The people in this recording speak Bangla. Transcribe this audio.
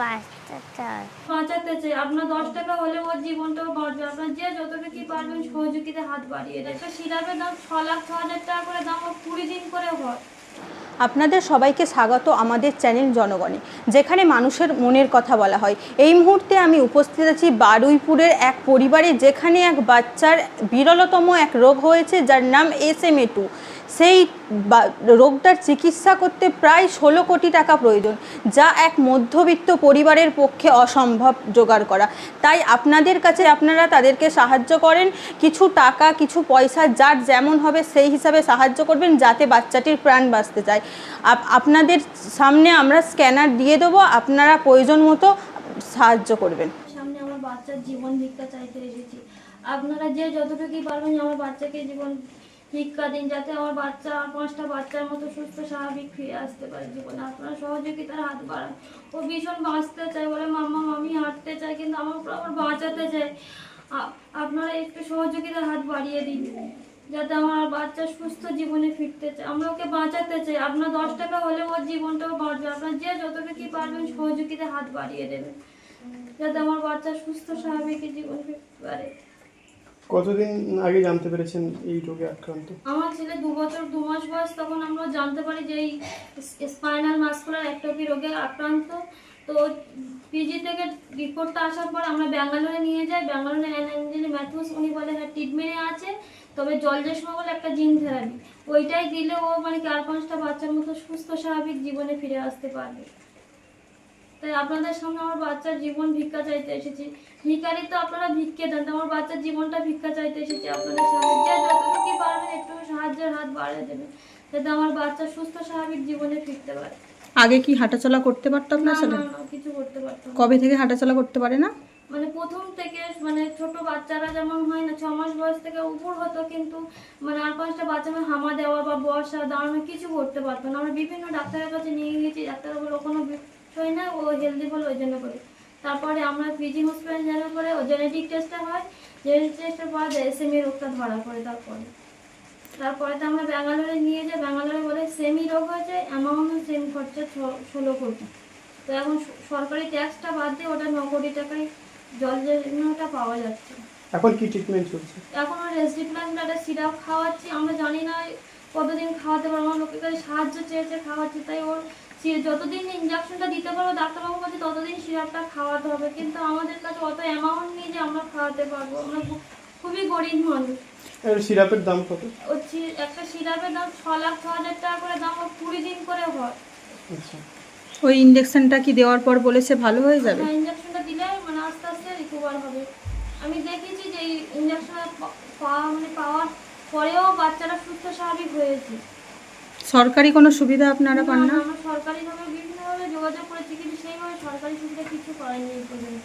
বাঁচতে চাই। বাঁচাতে চাই। আপনার দশ টাকা হলে ওর জীবনটাও বাঁচবে। আপনার যে যতটুকু পারবেন সহযোগিতা হাত বাড়িয়ে সিরাপের দাম ছ লাখ ছ হাজার টাকা করে দাম কুড়ি দিন করে হয়। আপনাদের সবাইকে স্বাগত আমাদের চ্যানেল জনগণে যেখানে মানুষের মনের কথা বলা হয়। এই মুহূর্তে আমি উপস্থিত আছি বারুইপুরের এক পরিবারে যেখানে এক বাচ্চার বিরলতম এক রোগ হয়েছে যার নাম এস এম টু সেই রোগটার চিকিৎসা করতে প্রায় ষোলো কোটি টাকা প্রয়োজন, যা এক মধ্যবিত্ত পরিবারের পক্ষে অসম্ভব জোগাড় করা। তাই আপনাদের কাছে আপনারা তাদেরকে সাহায্য করেন, কিছু টাকা, কিছু পয়সা, যার যেমন হবে সেই হিসাবে সাহায্য করবেন, যাতে বাচ্চাটির প্রাণ বাঁচতে চায়। আপনাদের সামনে আমরা স্ক্যানার দিয়ে দেবো, আপনারা প্রয়োজন মতো সাহায্য করবেন। বাচ্চার জীবন ভিক্ষা চাইতে এসেছি। আপনারা যে যতটুকু পারবেন আমার বাচ্চাকে জীবন ভিক্ষা দিন যাতে আমার বাচ্চা আর পাঁচটা বাচ্চার মতো সুস্থ, স্বাভাবিক ফিরে আসতে পারে জীবনে। আপনারা সহযোগিতার হাত বাড়ান? ও ভীষণ বাঁচতে চায় বলে, মাম্মা আমি হাঁটতে চাই কিন্তু আমার আবার বাঁচাতে আ- আপনারা একটু সহযোগিতার হাত বাড়িয়ে দিন? যাতে আমার বাচ্চা সুস্থ জীবনে ফিরতে চায়। আমরা ওকে বাঁচাতে চাই। আপনার দশ টাকা হলে ওর জীবনটাও বাঁচবে। আপনার যে যতটুকু পারবেন সহযোগিতার হাত বাড়িয়ে দেবেন যাতে আমার বাচ্চা সুস্থ, স্বাভাবিক জীবন ফিরতে পারে। কতদিন আগে জানতে পেরেছেন এই রোগে আক্রান্ত? আমার ছেলে দু বছর, দু মাস বয়স, তখন আমরা জানতে পারি যে এই স্পাইনাল মাস্কুলার অ্যাক্টোপি রোগে আক্রান্ত। তো পিজি থেকে রিপোর্টটা আসার পর আমরা ব্যাঙ্গালোরে নিয়ে যাই। ব্যাঙ্গালোরে অ্যাঞ্জেলি ম্যাথুস, উনি বলে হ্যাঁ ট্রিটমেন্টে আছে, তবে জল চশমা বলে একটা জিন থেরাপি ওইটাই দিলে ও মানে চার পাঁচটা বাচ্চার মতো সুস্থ, স্বাভাবিক জীবনে ফিরে আসতে পারবে। তাই আপনাদের সামনে আমার বাচ্চার জীবন ভিক্ষা চাইতে এসেছি। ভিখারি তো আপনারা ভিক্ষে দেন তো আমার বাচ্চার জীবনটা ভিক্ষা চাইতে এসেছি আপনাদের সামনে যে যতটুকু পারবেন একটু সাহায্যের হাত বাড়িয়ে দেবেন যাতে আমার বাচ্চা সুস্থ স্বাভাবিক জীবনে ফিরতে পারে। আগে কি হাঁটাচলা করতে পারতো না না কিছু করতে পারতাম কবে থেকে হাঁটাচলা করতে পারে না? মানে প্রথম থেকে মানে ছোট বাচ্চারা যেমন হয় না ছ মাস বয়স থেকে উপর হতো কিন্তু মানে আর পাঁচটা বাচ্চা মানে হামা দেওয়া বা বসা দাঁড়ানো কিছু করতে পারতো না। আমরা বিভিন্ন ডাক্তারের কাছে নিয়ে গেছি ডাক্তার বলে "ও কোনো বিষয় না ও হেলদি বলে ওই জন্য করে। তারপরে আমরা পিজি হসপিটাল যাওয়ার পরে ও জেনেটিক টেস্টটা হয় জেনেটিক টেস্টের পর সেমি রোগটা ধরা পড়ে তারপরে। তারপরে তো আমরা ব্যাঙ্গালোরে নিয়ে যাই ব্যাঙ্গালোরে বলে সেমি রোগ হয়েছে অ্যামাউন্ট সেম খরচা ষোলো কোটি। তো এখন সরকারি ট্যাক্সটা বাদ দিয়ে ওটা ন কোটি টাকায় জল জীর্ণটা পাওয়া যাচ্ছে। এখন কি ট্রিটমেন্ট চলছে? এখন রেসডিপ্লান একটা সিরাপ খাওয়াচ্ছি আমরা জানি না কতদিন খাওয়াতে পারব? আমার লোকের কাছে সাহায্য চেয়েছে খাওয়াচ্ছি তাই ওর সি- যতদিন ইঞ্জেকশনটা দিতে পারব ডাক্তারবাবু বলছে ততদিন সিরাপটা খাওয়াতে হবে। কিন্তু আমাদের কাছে অত অ্যামাউন্ট নেই যে আমরা খাওয়াতে পারব। আমরা খুবই গরিব মানুষ। সিরাপের দাম কত? একটা সিরাপের দাম ছ লাখ ছ হাজার টাকা করে দাম কুড়ি দিন করে হয়। আচ্ছা। ওই ইঞ্জেকশনটা কি দেওয়ার পর বলেছে ভালো হয়ে যাবে? হ্যাঁ ইঞ্জেকশনটা দিলে মানে আস্তে আস্তে রিকভার হবে। আমি দেখেছি যে এই ইঞ্জেকশন পাওয়া মানে পাওয়ার পরেও বাচ্চারা সুস্থ স্বাভাবিক হয়েছে। সরকারি কোনো সুবিধা আপনারা পান না? আমরা সরকারিভাবে বিভিন্নভাবে যোগাযোগ করেছি কিন্তু সেইভাবে সরকারি সুবিধা কিছু পাইনি এই পর্যন্ত।